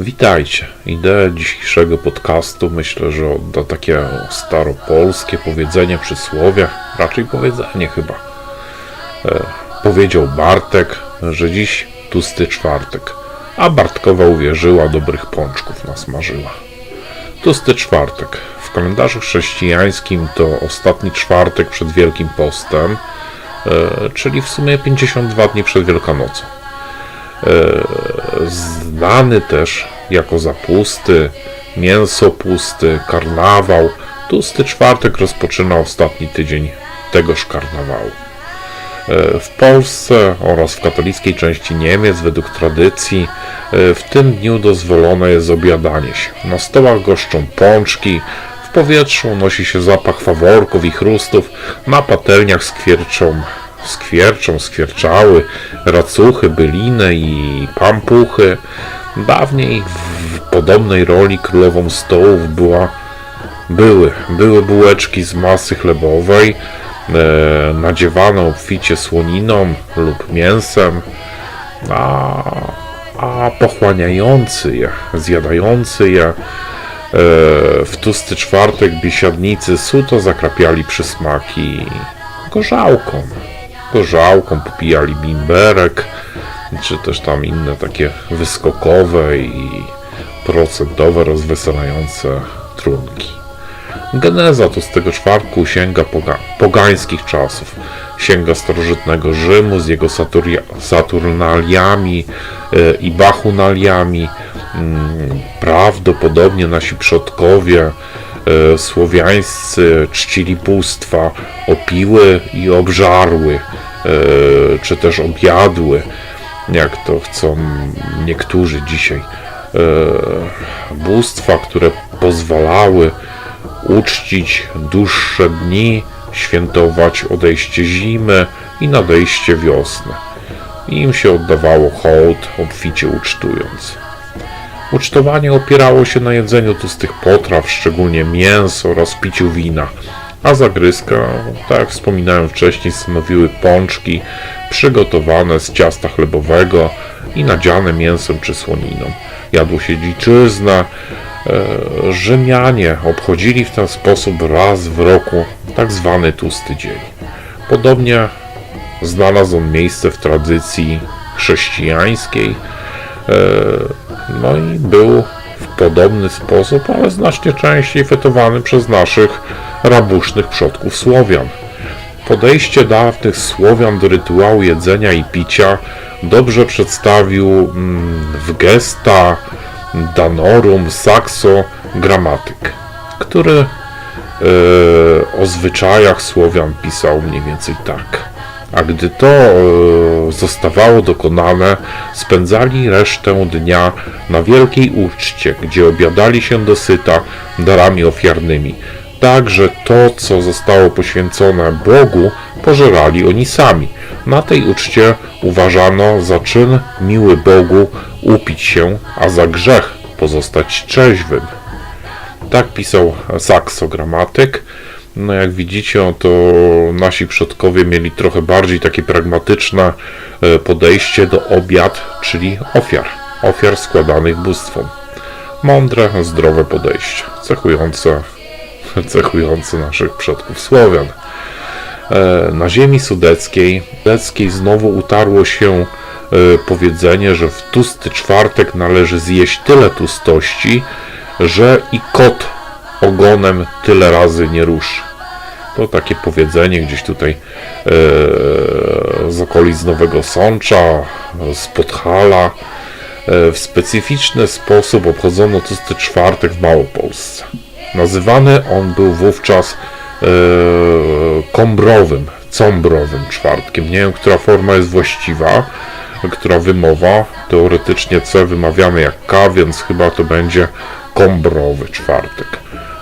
Witajcie. Idea dzisiejszego podcastu myślę, że odda takie staropolskie powiedzenie przysłowie, raczej powiedzenie chyba. E, powiedział Bartek, że dziś tłusty czwartek, a Bartkowa uwierzyła, dobrych pączków nasmażyła. Tłusty czwartek. W kalendarzu chrześcijańskim to ostatni czwartek przed Wielkim Postem, e, czyli w sumie 52 dni przed Wielkanocą znany też jako zapusty, mięsopusty, karnawał. Tłusty czwartek rozpoczyna ostatni tydzień tegoż karnawału. E, W Polsce oraz w katolickiej części Niemiec, według tradycji, e, w tym dniu dozwolone jest obiadanie się. Na stołach goszczą pączki, w powietrzu unosi się zapach faworków i chrustów, na patelniach skwierczą skwierczą, skwierczały, racuchy, byliny i pampuchy. Dawniej w podobnej roli królową stołów była, były, były bułeczki z masy chlebowej, e, nadziewane obficie słoniną lub mięsem, a, a pochłaniający je, zjadający je e, w tłusty czwartek biesiadnicy suto zakrapiali przysmaki gorzałką gorzałką, popijali bimberek, czy też tam inne takie wyskokowe i procentowe, rozweselające trunki. Geneza to z tego czwartku sięga poga pogańskich czasów. Sięga starożytnego Rzymu z jego Saturnaliami e, i Bachunaliami. Mm, prawdopodobnie nasi przodkowie słowiańscy czcili bóstwa, opiły i obżarły, e, czy też objadły, jak to chcą niektórzy dzisiaj. E, bóstwa, które pozwalały uczcić dłuższe dni, świętować odejście zimy i nadejście wiosny. Im się oddawało hołd, obficie ucztując. Ucztowanie opierało się na jedzeniu tłustych potraw, szczególnie mięs oraz piciu wina, a zagryzka, tak jak wspominałem wcześniej, stanowiły pączki przygotowane z ciasta chlebowego i nadziane mięsem czy słoniną. Jadło się dziczyznę. E, Rzymianie obchodzili w ten sposób raz w roku tak zwany tłusty dzień. Podobnie znalazł on miejsce w tradycji chrześcijańskiej. No i był w podobny sposób, ale znacznie częściej fetowany przez naszych rabusznych przodków Słowian. Podejście dawnych Słowian do rytuału jedzenia i picia dobrze przedstawił mm, w gesta Danorum Saxo gramatyk, który e, o zwyczajach Słowian pisał mniej więcej tak. A gdy to e, zostawało dokonane, spędzali resztę dnia na wielkiej uczcie, gdzie obiadali się dosyta darami ofiarnymi. Także to, co zostało poświęcone Bogu, pożerali oni sami. Na tej uczcie uważano za czyn miły Bogu upić się, a za grzech pozostać trzeźwym. Tak pisał Saxo gramatyk. No jak widzicie, to nasi przodkowie mieli trochę bardziej takie pragmatyczne e, podejście do obiad, czyli ofiar. Ofiar składanych bóstwom. Mądre, zdrowe podejście, cechujące, cechujące naszych przodków Słowian. E, Na ziemi sudeckiej, sudeckiej znowu utarło się e, powiedzenie, że w tłusty czwartek należy zjeść tyle tłustości, że i kot ogonem tyle razy nie ruszy. To takie powiedzenie gdzieś tutaj e, z okolic Nowego Sącza, z Podhala. E, w specyficzny sposób obchodzono tłusty czwartek w Małopolsce. Nazywany on był wówczas e, kombrowym, combrowym czwartkiem. Nie wiem, która forma jest właściwa, która wymowa. Teoretycznie C wymawiamy jak K, więc chyba to będzie kombrowy czwartek.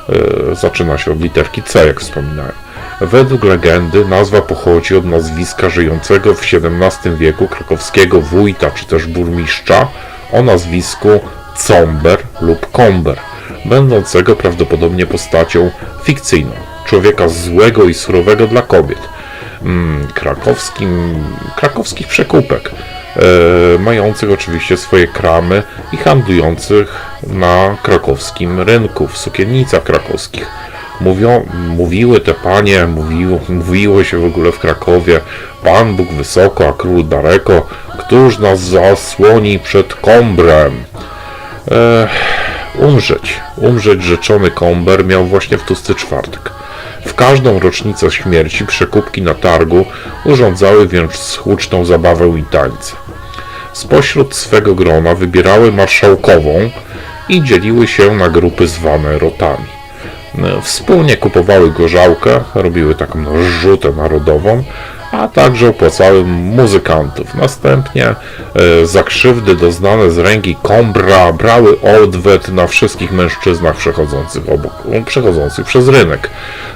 E, Zaczyna się od literki C, jak wspominałem. Według legendy nazwa pochodzi od nazwiska żyjącego w XVII wieku krakowskiego wójta czy też burmistrza o nazwisku Comber lub Komber, będącego prawdopodobnie postacią fikcyjną, człowieka złego i surowego dla kobiet. Mm, krakowskich przekupek. E, mających oczywiście swoje kramy i handlujących na krakowskim rynku, w sukiennicach krakowskich. Mówią, mówiły te panie, mówiło, mówiło się w ogóle w Krakowie, Pan Bóg wysoko, a król daleko, któż nas zasłoni przed kombrem? E, umrzeć, umrzeć rzeczony komber miał właśnie w tłusty czwartek. W każdą rocznicę śmierci przekupki na targu urządzały więc huczną zabawę i tańce. Spośród swego grona wybierały marszałkową i dzieliły się na grupy zwane rotami. Wspólnie kupowały gorzałkę, robiły taką rzutę narodową, a także opłacały muzyków. Następnie e, za krzywdy doznane z ręki kombra brały odwet na wszystkich mężczyznach przechodzących, obok, przechodzących przez rynek.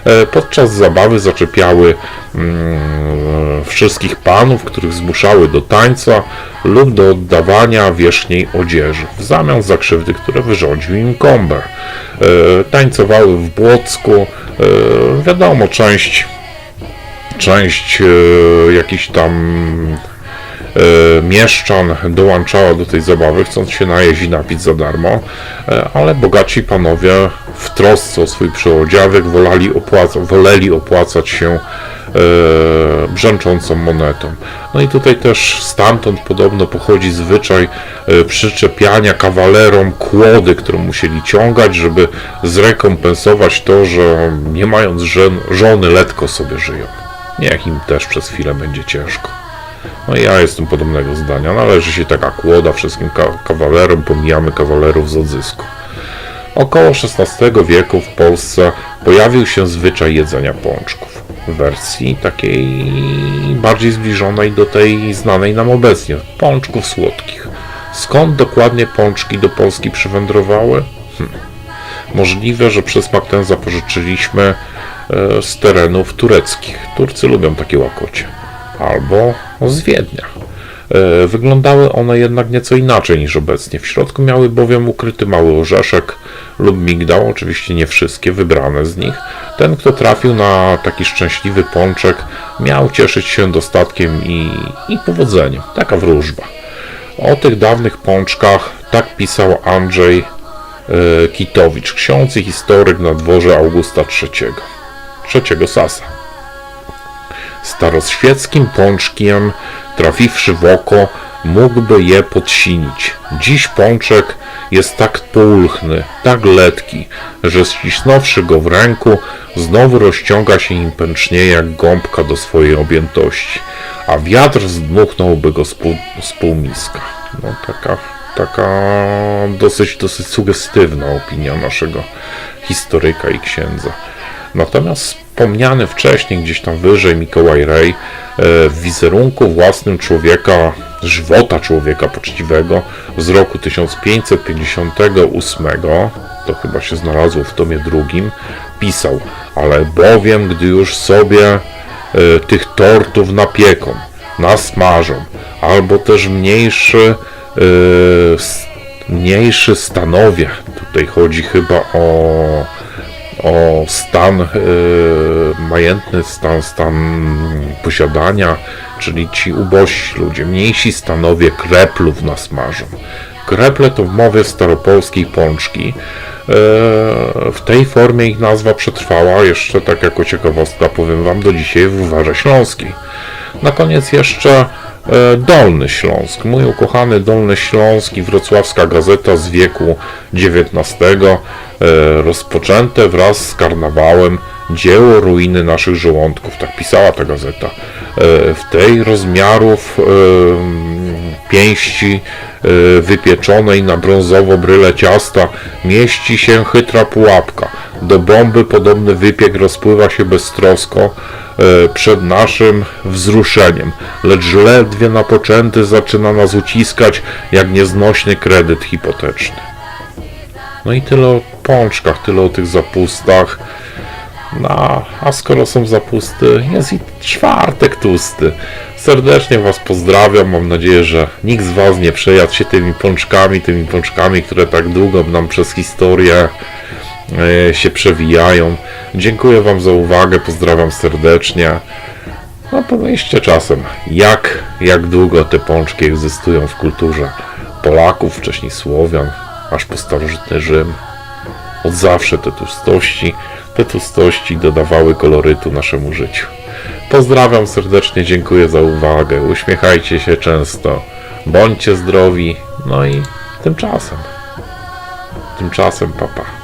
E, podczas zabawy zaczepiały mm, wszystkich panów, których zmuszały do tańca lub do oddawania wierzchniej odzieży w zamian za krzywdy, które wyrządził im komber. E, tańcowały w Błocku. Wiadomo, część część e, jakichś tam e, mieszczan dołączała do tej zabawy, chcąc się najeść i napić za darmo, e, ale bogaci panowie w trosce o swój przyodziałek wolali, opłaca, woleli opłacać się e, brzęczącą monetą. No i tutaj też stamtąd podobno pochodzi zwyczaj e, przyczepiania kawalerom kłody, którą musieli ciągać, żeby zrekompensować to, że nie mając żen, żony letko sobie żyją. Niech im też przez chwilę będzie ciężko. No ja jestem podobnego zdania. Należy się taka kłoda wszystkim ka- kawalerom, pomijamy kawalerów z odzysku. Około XVI wieku w Polsce pojawił się zwyczaj jedzenia pączków. W wersji takiej bardziej zbliżonej do tej znanej nam obecnie, pączków słodkich. Skąd dokładnie pączki do Polski przywędrowały? Hm. Możliwe, że przysmak ten zapożyczyliśmy z terenów tureckich. Turcy lubią takie łakocie. Albo z Wiednia. E, Wyglądały one jednak nieco inaczej niż obecnie. W środku miały bowiem ukryty mały orzeszek lub migdał, oczywiście nie wszystkie, wybrane z nich. Ten, kto trafił na taki szczęśliwy pączek, miał cieszyć się dostatkiem i, i powodzeniem. Taka wróżba. O tych dawnych pączkach tak pisał Andrzej e, Kitowicz, ksiądz i historyk na dworze Augusta III. Trzeciego Sasa. Staroświeckim pączkiem, trafiwszy w oko, mógłby je podsinić. Dziś pączek jest tak pulchny, tak letki, że ścisnąwszy go w ręku, znowu rozciąga się im pęcznie jak gąbka do swojej objętości, a wiatr zdmuchnąłby go z pół, z półmiska. No taka, taka dosyć, dosyć sugestywna opinia naszego historyka i księdza. Natomiast wspomniany wcześniej, gdzieś tam wyżej, Mikołaj Rej e, w wizerunku własnym człowieka, żywota człowieka poczciwego z roku 1558, to chyba się znalazło w tomie drugim, pisał, ale bowiem, gdy już sobie e, tych tortów napieką, nasmażą, albo też mniejszy, e, mniejszy stanowie, tutaj chodzi chyba o o stan e, majętny, stan, stan posiadania, czyli ci ubosi ludzie, mniejsi stanowie kreplów nasmażą. Kreple to w mowie staropolskiej pączki. E, w tej formie ich nazwa przetrwała jeszcze, tak jako ciekawostka powiem Wam, do dzisiaj w Uwarze Śląskiej. Na koniec jeszcze Dolny Śląsk. Mój ukochany Dolny Śląsk i wrocławska gazeta z wieku XIX, e, rozpoczęte wraz z karnawałem dzieło ruiny naszych żołądków. Tak pisała ta gazeta. E, W tej rozmiarów e, pięści e, wypieczonej na brązowo bryle ciasta mieści się chytra pułapka. Do bomby podobny wypiek rozpływa się beztrosko e, przed naszym wzruszeniem, lecz ledwie napoczęty zaczyna nas uciskać jak nieznośny kredyt hipoteczny. No i tyle o pączkach, tyle o tych zapustach. No, a skoro są zapusty, jest i czwartek tłusty. Serdecznie Was pozdrawiam. Mam nadzieję, że nikt z Was nie przejadł się tymi pączkami, tymi pączkami, które tak długo nam przez historię się przewijają. Dziękuję Wam za uwagę, pozdrawiam serdecznie. No pomyślcie czasem, jak, jak długo te pączki egzystują w kulturze Polaków, wcześniej Słowian, aż po starożytny Rzym. Od zawsze te tłustości, te tłustości dodawały kolorytu naszemu życiu. Pozdrawiam serdecznie, dziękuję za uwagę. Uśmiechajcie się często, bądźcie zdrowi, no i tymczasem, tymczasem papa.